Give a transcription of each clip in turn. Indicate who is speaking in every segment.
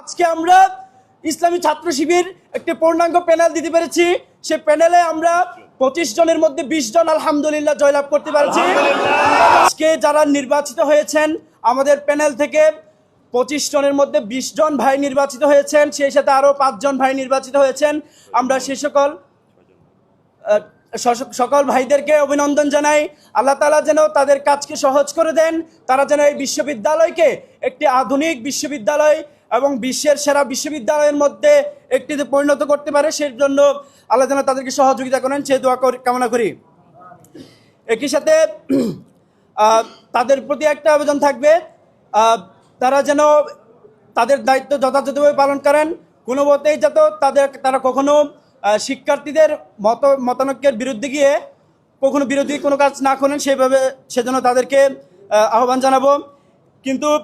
Speaker 1: আজকে আমরা ইসলামী ছাত্র শিবির একটি পূর্ণাঙ্গ প্যানেল দিতে পেরেছি। সে প্যানেলে আমরা পঁচিশ জনের মধ্যে বিশ জন আলহামদুলিল্লাহ জয়লাভ করতে পারছি। আজকে যারা নির্বাচিত হয়েছেন আমাদের প্যানেল থেকে পঁচিশ জনের মধ্যে বিশ জন ভাই নির্বাচিত হয়েছেন সেই সাথে আরও পাঁচজন ভাই নির্বাচিত হয়েছেন। আমরা সে সকল সকল ভাইদেরকে অভিনন্দন জানাই। আল্লাহ তালা যেন তাদের কাজকে সহজ করে দেন। তারা যেন এই বিশ্ববিদ্যালয়কে একটি আধুনিক বিশ্ববিদ্যালয় এবং বিশ্বের সেরা বিশ্ববিদ্যালয়ের মধ্যে একটিতে পরিণত করতে পারে, সেই জন্য আল্লাহ যেন তাদেরকে সহযোগিতা করেন। সে দোয়া করি- কামনা করি। একই সাথে তাদের প্রতি একটা আবেদন থাকবে তারা যেন তাদের দায়িত্ব যথাযথভাবে পালন করেন। কোনো মতেই যাতে তাদের, তারা কখনো শিক্ষার্থীদের মত, মতানৈক্যের বিরুদ্ধে গিয়ে কখনো বিরোধী কোনো কাজ না করেন, সেভাবে সেজন্য তাদেরকে আহ্বান জানাব। কিন্তু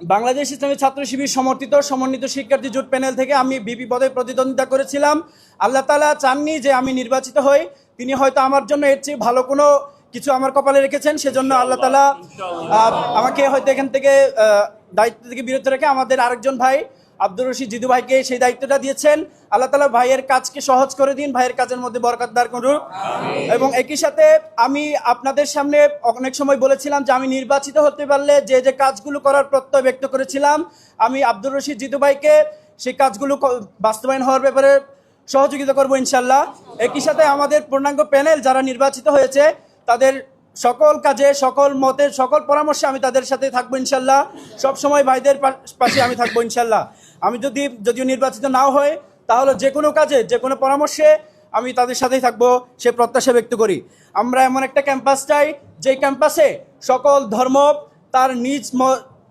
Speaker 1: বাংলাদেশ ইসলামী ছাত্র শিবির সমর্থিত সমন্বিত শিক্ষার্থী জোট প্যানেল থেকে আমি বিপি পদে প্রতিদ্বন্দ্বিতা করেছিলাম। আল্লাহ তালা চাননি যে আমি নির্বাচিত হই। তিনি হয়তো আমার জন্য এর চেয়ে ভালো কোনো কিছু আমার কপালে রেখেছেন, সেজন্য আল্লাহ তালা আমাকে হয়তো এখান থেকে দায়িত্ব থেকে বিরত রেখে আমাদের আরেকজন ভাই আব্দুর রশিদ জিদু ভাইকে সেই দায়িত্বটা দিয়েছেন। আল্লাহ তালা ভাইয়ের কাজকে সহজ করে দিন ভাইয়ের কাজের মধ্যে বরকত দার করুন। এবং একই সাথে আমি আপনাদের সামনে অনেক সময় বলেছিলাম যে আমি নির্বাচিত হতে পারলে যে যে কাজগুলো করার প্রত্যয় ব্যক্ত করেছিলাম আমি আব্দুর রশিদ জিদু ভাইকে সেই কাজগুলো বাস্তবায়ন হওয়ার ব্যাপারে সহযোগিতা করব ইনশাল্লাহ একই সাথে আমাদের পূর্ণাঙ্গ প্যানেল যারা নির্বাচিত হয়েছে তাদের সকল কাজে সকল মতে সকল পরামর্শে আমি তাদের সাথে থাকব ইনশাল্লাহ সব সময় ভাইদের পাশে আমি থাকব ইনশাল্লাহ আমি যদি, যদিও নির্বাচিত নাও হয় তাহলে যে কোনো কাজে, যে কোনো পরামর্শে আমি তাদের সাথেই থাকব, সে প্রত্যাশা ব্যক্ত করি। আমরা এমন একটা ক্যাম্পাস চাই যে ক্যাম্পাসে সকল ধর্ম তার নিজ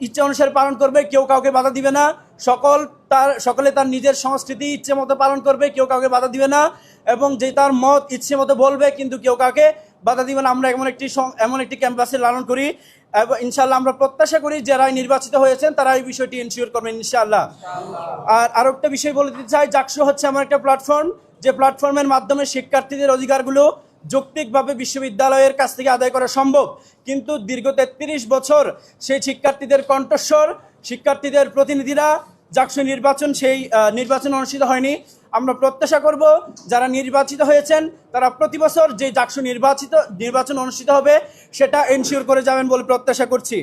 Speaker 1: ইচ্ছে অনুসারে পালন করবে, কেউ কাউকে বাধা দিবে না। সকল তার, সকলে তার নিজের সংস্কৃতি, ইচ্ছে মতো পালন করবে, কেউ কাউকে বাধা দিবে না। এবং যে তার মত, ইচ্ছে মতো বলবে, কিন্তু কেউ কাউকে বাধা দিবে না। আমরা এমন একটি এমন একটি ক্যাম্পাসে লালন করি এবং ইনশাল্লাহ আমরা প্রত্যাশা করি যারা নির্বাচিত হয়েছেন তারা এই বিষয়টি এনশিওর করবেন ইনশাল্লাহ আর আরও একটা বিষয় বলে দিতে চাই, জাকসু হচ্ছে আমার একটা প্ল্যাটফর্ম যে প্ল্যাটফর্মের মাধ্যমে শিক্ষার্থীদের অধিকারগুলো যৌক্তিকভাবে বিশ্ববিদ্যালয়ের কাছ থেকে আদায় করা সম্ভব। কিন্তু দীর্ঘ তেত্রিশ বছর সেই শিক্ষার্থীদের কণ্ঠস্বর, শিক্ষার্থীদের প্রতিনিধিরা জাকসু নির্বাচন, সেই নির্বাচন অনুষ্ঠিত হয়নি। আমরা প্রত্যাশা করব যারা নির্বাচিত হয়েছেন, তারা প্রতি বছর যে জাকসু নির্বাচিত, নির্বাচন অনুষ্ঠিত হবে, সেটা এনশিওর করে যাবেন বলে প্রত্যাশা করছি।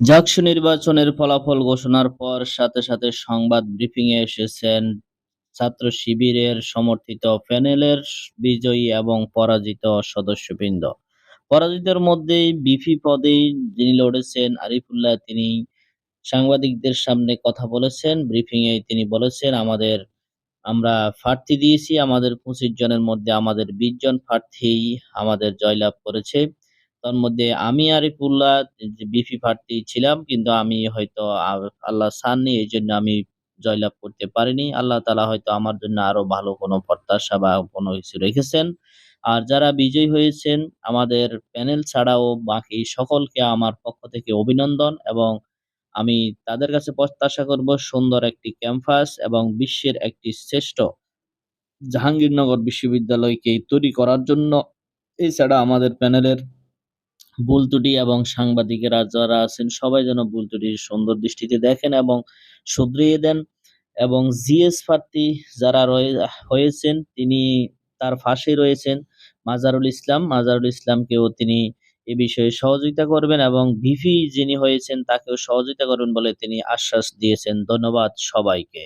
Speaker 2: জাকসু নির্বাচনের ফলাফল ঘোষণার পর সাথে সাথে সংবাদ ব্রিফিং এ এসেছেন ছাত্র শিবিরের সমর্থিত প্যানেলের বিজয়ী এবং পরাজিত সদস্যবৃন্দ। পরাজিতের মধ্যেই বিপি পদেই যিনি লড়েছেন, আরিফুল্লাহ, তিনি সাংবাদিকদের সামনে কথা বলেছেন। ব্রিফিং এ তিনি বলেছেন, আমাদের, আমরা প্রার্থী দিয়েছি। আমাদের পঁচিশ জনের মধ্যে আমাদের বিশ জন প্রার্থী আমাদের জয়লাভ করেছে। তার মধ্যে আমি আরিফুল্লাহ, বিপি প্রার্থী ছিলাম, কিন্তু আমি হয়তো আল্লাহ চাননি এই জন্য আমি জয়লাভ করতে পারিনি। আল্লাহ তালা হয়তো আমার জন্য আরও ভালো কোনো প্রত্যাশা বা কোনো কিছু রেখেছেন। আর যারা বিজয়ী হয়েছেন, আমাদের প্যানেল ছাড়াও বাকি সকলকে আমার পক্ষ থেকে অভিনন্দন এবং আমি তাদের কাছে প্রত্যাশা করব সুন্দর একটি ক্যাম্পাস এবং বিশ্বের একটি শ্রেষ্ঠ জাহাঙ্গীরনগর বিশ্ববিদ্যালয়কে তৈরি করার জন্য। এছাড়া আমাদের প্যানেলের ভুল ত্রুটি এবং সাংবাদিকেরা যারা আছেন, সবাই যেন ভুল সুন্দর দৃষ্টিতে দেখেন এবং শুধরিয়ে দেন। এবং জিএস প্রার্থী যারা রয়ে, হয়েছেন, তিনি তার ফাঁসে রয়েছেন, মাজারুল ইসলাম। মাজারুল ইসলামকেও তিনি এ বিষয়ে সহযোগিতা করবেন এবং ভিভি যিনি হয়েছেন তাকেও সহযোগিতা করবেন বলে তিনি আশ্বাস দিয়েছেন। ধন্যবাদ সবাইকে।